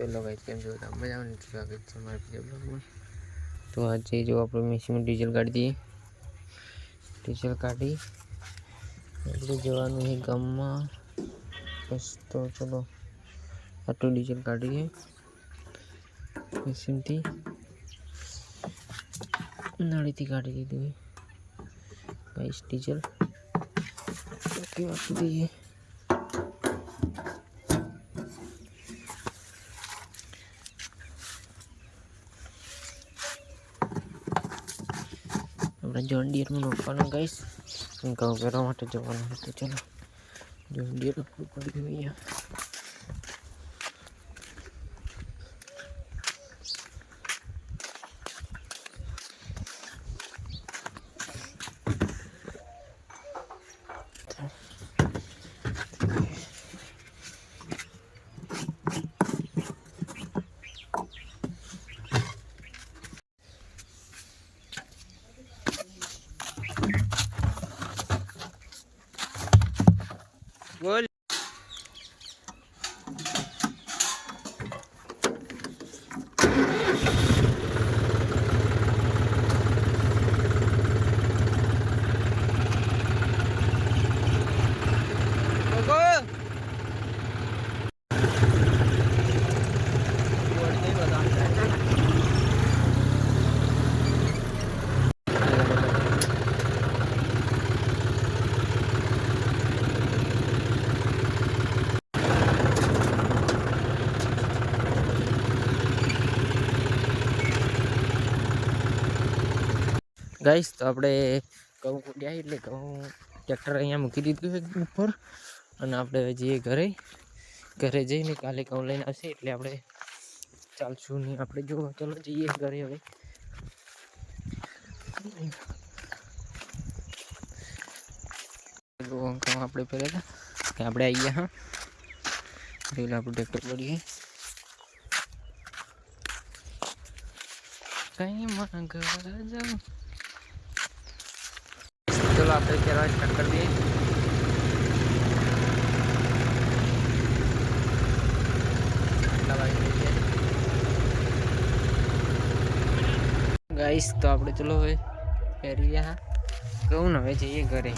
तो, तो, तो आज ये जो आप मिशी में डीजल काटी डीजल काटी अपने जवान है गम बस तो चलो आटो डीजल काटिए मिशी थी नाड़ी थी काटी थी बाईस डीजल ओके આપણે જોન ડિયરનું રોકવાનું ગઈશ ઘઉં કરવા માટે જવાનું હતું ચલો જોન ડિયર પડી ગયું અહીંયા બોલ गाइस तो आपड़े कंकुडिया इले गौ ट्रैक्टर अइया मुकी दीदी ऊपर अन आपड़े जे घरे घरे जईने काले काउ लाइन आसे એટલે આપણે ચાલશું ની આપણે જો ચલો જોઈએ ઘરે હવે ગોમ કામ આપણે પેલે કે આપણે આઈએ હા દેખ લો આપડે ટેકટર પડી હે કઈ માંગવા જાઉં चलो आप तक कैमरा स्टार्ट कर दिए ગાઈસ તો આપણે ચલો હવે પહેરી ગયા કહું ને હવે જઈએ ઘરે